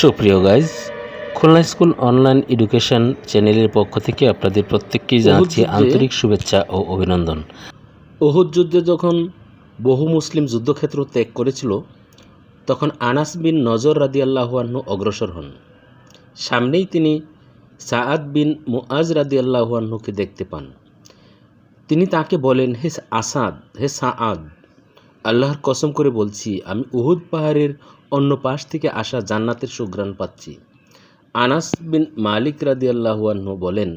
সুপ্রিয় guys Khulna school online education চ্যানেলের পক্ষ থেকে আপনাদের প্রত্যেককেই জানাচ্ছি আন্তরিক শুভেচ্ছা ও অভিনন্দন। ওহুদ যুদ্ধে যখন বহু মুসলিম যুদ্ধক্ষেত্র ত্যাগ করেছিল তখন আনাস বিন নজর রাদি আল্লাহুয়ান্নু অগ্রসর হন। সামনেই তিনি সাআদ বিন মুআজ রাদি আল্লাহুয়ান্নুকে দেখতে পান। তিনি তাকে বলেন হে আসাদ হে সাআদ আল্লাহর কসম করে বলছি, আমি উহুদ পাহাড়ের অন্য পাশ থেকে আসা জান্নাতের সুগ্রাণ পাচ্ছি। আনাস বিন মালিক রাদি আল্লাহুয়ান্নু বলেন,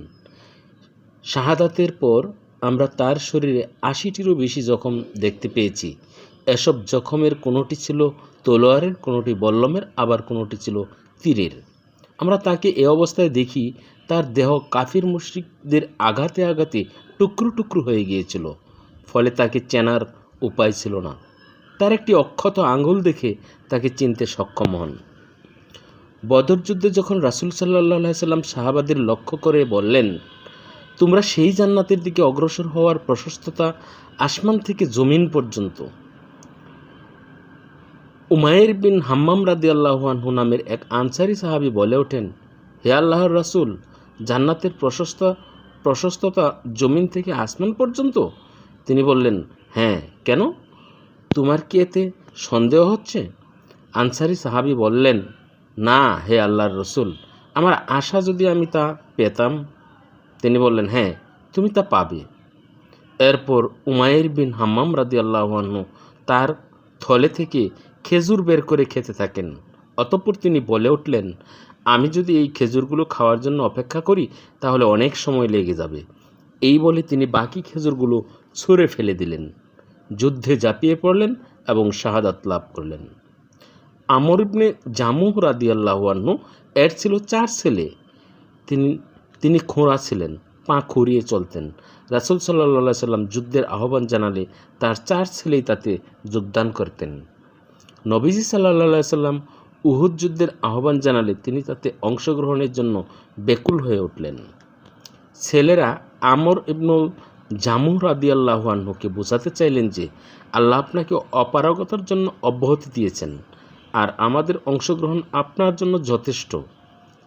শাহাদাতের পর আমরা তার শরীরে আশিটিরও বেশি জখম দেখতে পেয়েছি। এসব জখমের কোনোটি ছিল তলোয়ারের, কোনোটি বল্লমের, আবার কোনোটি ছিল তীরের। আমরা তাকে এ অবস্থায় দেখি, তার দেহ কাফির মুশরিকদের আঘাতে আঘাতে টুকরো টুকরো হয়ে গিয়েছিল। ফলে তাকে চেনার উপায় ছিল না। তার একটি অক্ষত আঙ্গুল দেখে তাকে চিনতে সক্ষম হন। বদর যুদ্ধে যখন রাসুল সাল্লাহ সাল্লাম সাহাবাদের লক্ষ্য করে বললেন, তোমরা সেই জান্নাতের দিকে অগ্রসর হওয়ার প্রশস্ততা আসমান থেকে জমিন পর্যন্ত। উমায়ের বিন হাম্মাম রাদি আল্লাহানহু নামের এক আনসারি সাহাবি বলে ওঠেন, হে আল্লাহর রাসুল, জান্নাতের প্রশস্ত, প্রশস্ততা জমিন থেকে আসমান পর্যন্ত? তিনি বললেন হ্যাঁ কেন? তোমার কি এতে সন্দেহ হচ্ছে? আনসারি সাহাবি বললেন, না, হে আল্লাহর রসুল, আমার আশা যদি আমি তা পেতাম, তিনি বললেন হ্যাঁ তুমি তা পাবে। এরপর উমায়ের বিন হাম্মাম রাদি আল্লাহান্নু তার থলে থেকে খেজুর বের করে খেতে থাকেন। অতঃপর তিনি বলে উঠলেন, আমি যদি এই খেজুরগুলো খাওয়ার জন্য অপেক্ষা করি, তাহলে অনেক সময় লেগে যাবে। এই বলে তিনি বাকি খেজুরগুলো ছুঁড়ে ফেলে দিলেন। যুদ্ধে ঝাঁপিয়ে পড়লেন এবং শাহাদাত লাভ করলেন। আমর ইবনে জামুহ রাদি আল্লাহান্নু এর ছিল চার ছেলে। তিনি তিনি খোঁড়া ছিলেন, পা খুঁড়িয়ে চলতেন। রাসুল সাল্লা সাল্লাম যুদ্ধের আহ্বান জানালে তার চার ছেলেই তাতে যোগদান করতেন। নবীজি সাল্লা সাল্লাম উহুদ যুদ্ধের আহ্বান জানালে তিনি তাতে অংশগ্রহণের জন্য বেকুল হয়ে উঠলেন। ছেলেরা আমর ইবনুল জামুর রাদি আল্লাহানহুকে বোঝাতে চাইলেন যে, আল্লাহ আপনাকে অপারগতার জন্য অব্যাহতি দিয়েছেন আর আমাদের অংশগ্রহণ আপনার জন্য যথেষ্ট।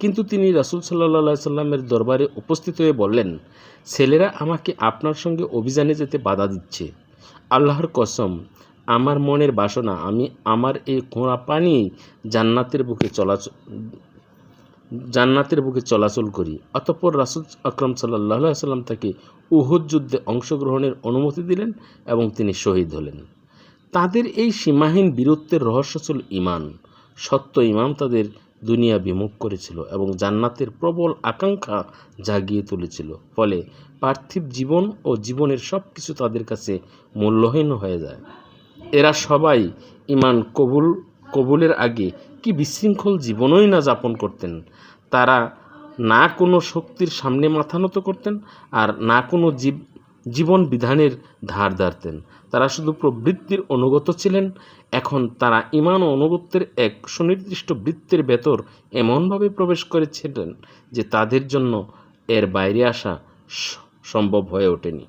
কিন্তু তিনি রাসুল সাল্লা সাল্লামের দরবারে উপস্থিত হয়ে বললেন, ছেলেরা আমাকে আপনার সঙ্গে অভিযানে যেতে বাধা দিচ্ছে। আল্লাহর কসম, আমার মনের বাসনা, আমি আমার এই ঘোড়া পানি জান্নাতের বুকে চলাচল জান্নাতের বুকে চলাচল করি। অতঃপর রাসুল আকরম সাল্লাহ সাল্লাম তাকে উহুদ যুদ্ধে অংশগ্রহণের অনুমতি দিলেন এবং তিনি শহীদ হলেন। তাদের এই সীমাহীন বীরত্বের রহস্য ছিল ইমান সত্য ইমাম তাদের দুনিয়া বিমুখ করেছিল এবং জান্নাতের প্রবল আকাঙ্ক্ষা জাগিয়ে তুলেছিল। ফলে পার্থিব জীবন ও জীবনের সব কিছু তাদের কাছে মূল্যহীন হয়ে যায়। এরা সবাই ইমান কবুল, কবুলের আগে কি বিশৃঙ্খল জীবনই না যাপন করতেন? তারা না কোনো শক্তির সামনে মাথা নত করতেন আর না কোনো জীব, জীবন বিধানের ধার ধারতেন। তারা শুধু প্রবৃত্তির অনুগত ছিলেন। এখন তারা ইমান অনুগত্যের এক সুনির্দিষ্ট বৃত্তের ভেতর এমনভাবে প্রবেশ করেছিলেন যে তাদের জন্য এর বাইরে আসা সম্ভব হয়ে ওঠেনি।